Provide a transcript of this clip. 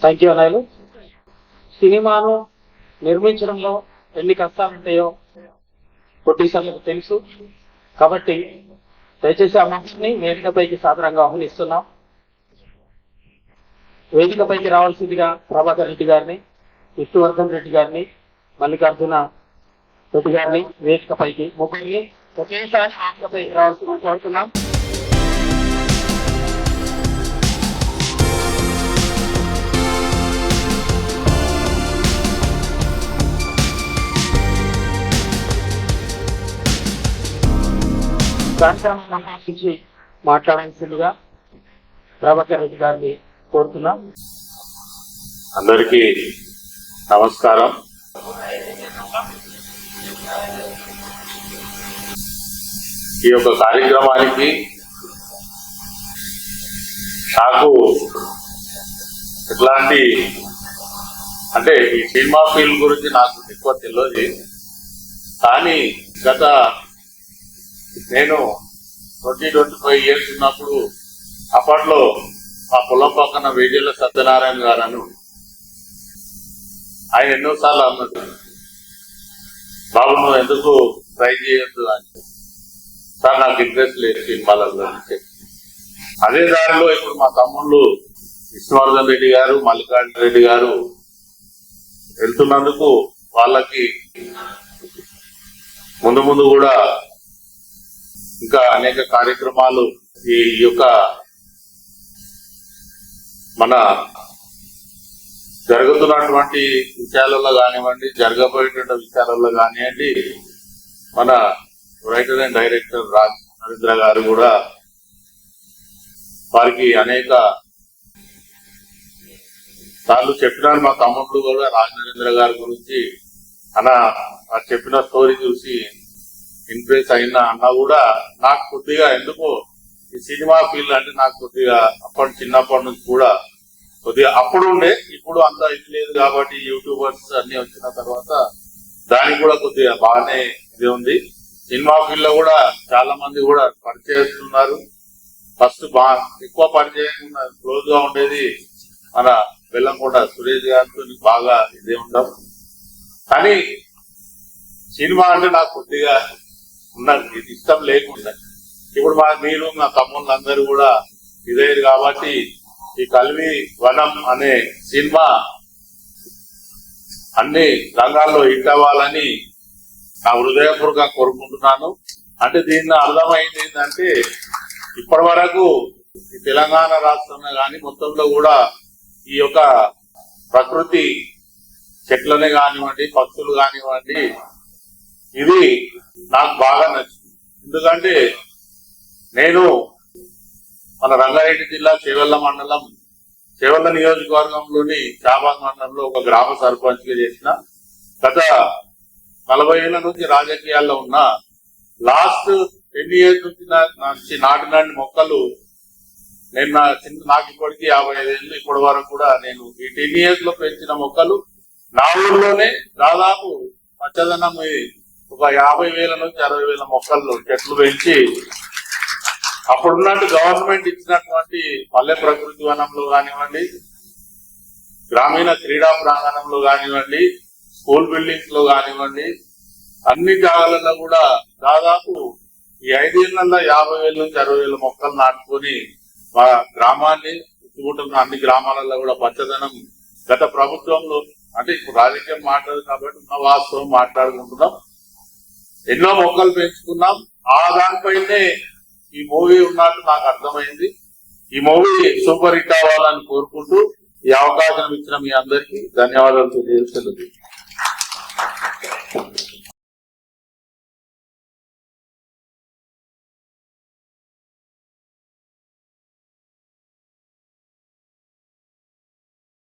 Thank you సినిమాను నిర్మించడంలో ఎన్ని కష్టాలు ఉంటాయో ప్రొడ్యూసర్లకు తెలుసు. కాబట్టి దయచేసి ఆ మనిషిని వేదికపైకి సాదరంగా ఆహ్వానిస్తున్నాం. వేదికపైకి రావాల్సిందిగా ప్రభాకర్ రెడ్డి గారిని విష్ణువర్ధన్ రెడ్డి గారిని మల్లికార్జున రెడ్డి గారిని వేదికపైకి ముగ్గురిని ఒకేసారి వేదికపైకి రావాల్సిందిగా కోరుతున్నాం. సంబంధించి మాట్లాడాల్సిందిగా ప్రభాకర్ రెడ్డి గారిని కోరుతున్నాం. అందరికీ నమస్కారం. ఈ యొక్క కార్యక్రమానికి నాకు ఎట్లాంటి అంటే ఈ సినిమా ఫీల్డ్ గురించి నాకు ఎక్కువ తెలియదు. కానీ గత నేను ట్వంటీ ట్వంటీ ఫైవ్ ఇయర్స్ ఉన్నప్పుడు అప్పట్లో ఆ పొలం పక్కన వేజేళ్ళ సత్యనారాయణ గారు ఆయన ఎన్నోసార్లు అన్నాడు బాబు నువ్వు ఎందుకు ట్రై చేయొద్దు అని సార్ నాకు ఇంట్రెస్ట్ లేదు సినిమాలలో అదే దారిలో ఇప్పుడు మా తమ్ముళ్ళు విష్ణువర్ధన్ రెడ్డి గారు మల్లికార్జున రెడ్డి గారు వెళ్తున్నందుకు వాళ్ళకి ముందు ముందు కూడా ఇంకా అనేక కార్యక్రమాలు ఈ యొక్క మన జరుగుతున్నటువంటి విషయాలలో కానివ్వండి జరగబోయేటువంటి విషయాలలో కానివ్వండి మన writer and director Raj Narendra garu కూడా వారికి అనేక సార్లు చెప్పినారు. మా తమ్ముళ్ళు కూడా రాజ్ నరేంద్ర గారి గురించి. అన్న చెప్పిన స్టోరీ చూసి ఇంప్రెస్ అయినా అన్నా కూడా నాకు కొద్దిగా ఎందుకో ఈ సినిమా ఫీల్డ్ అంటే నాకు కొద్దిగా అప్పటి చిన్నప్పటి నుంచి కూడా కొద్దిగా అప్పుడు ఉండే ఇప్పుడు అంత ఇది లేదు కాబట్టి యూట్యూబర్స్ అన్ని వచ్చిన తర్వాత దానికి కూడా కొద్దిగా బాగానే ఇది ఉంది. సినిమా ఫీల్డ్లో కూడా చాలా మంది కూడా పరిచయిస్తున్నారు ఫస్ట్ బాగా ఎక్కువ పరిచయం క్లోజ్గా ఉండేది మన బెల్లంకొండ సురేష్ గారితో బాగా ఇదే ఉంటాం కానీ సినిమా అంటే నాకు కొద్దిగా ఉన్నది ఇది ఇష్టం లేకుండా. ఇప్పుడు మా మీరు మా తమ్ముళ్ళు అందరూ కూడా ఇదయ్యారు కాబట్టి ఈ కల్వి వనం అనే సినిమా అన్ని రంగాల్లో హిట్ అవ్వాలని నా హృదయపూర్వకంగా కోరుకుంటున్నాను. అంటే దీన్ని అర్థమైంది ఏంటంటే ఇప్పటి వరకు ఈ తెలంగాణ రాష్ట్రంలో కానీ మొత్తంలో కూడా ఈ యొక్క ప్రకృతి చెట్లనే కానివ్వండి పక్షులు కానివ్వండి ఇది నాకు బాగా నచ్చింది. ఎందుకంటే నేను మన రంగారెడ్డి జిల్లా చేవెళ్ళ మండలం చేవెళ్ళ నియోజకవర్గంలోని చాబాద్ మండలంలో ఒక గ్రామ సర్పంచ్గా చేసిన గత నలభై ఏళ్ళ నుంచి రాజకీయాల్లో ఉన్న లాస్ట్ టెన్ ఇయర్స్ నుంచి నా- మొక్కలు నేను నా చిన్న నాకు ఇప్పటికీ యాభై ఐదేళ్ళు ఇప్పటి వరకు కూడా నేను ఈ టెన్ ఇయర్స్లో పెంచిన మొక్కలు నా ఊర్లోనే దాదాపు పచ్చదనం ఒక యాభై వేల నుంచి అరవై వేల మొక్కలు చెట్లు పెంచి అప్పుడున్నట్టు గవర్నమెంట్ ఇచ్చినటువంటి పల్లె ప్రకృతి వనంలో కానివ్వండి గ్రామీణ క్రీడా ప్రాంగణంలో కానివ్వండి స్కూల్ బిల్డింగ్స్లో కానివ్వండి అన్ని జాగాలలో కూడా దాదాపు ఈ ఐదేళ్ళలో యాభై వేల నుంచి అరవై వేల మొక్కలు నాటుకొని మా గ్రామాన్ని చుట్టుకుంటున్న అన్ని గ్రామాలలో కూడా పచ్చదనం గత ప్రభుత్వంలో అంటే ఇప్పుడు రాజకీయం మాట్లాడదు కాబట్టి ఉన్న వాస్తవం మాట్లాడుకుంటున్నాం. ఎన్నో మొక్కలు పెంచుకున్నాం. ఆ దానిపైనే ఈ మూవీ ఉన్నట్టు నాకు అర్థమైంది. ఈ మూవీ సూపర్ హిట్ అవ్వాలని కోరుకుంటూ ఈ అవకాశం ఇచ్చిన మీ అందరికీ ధన్యవాదాలు తెలియజేస్తున్నది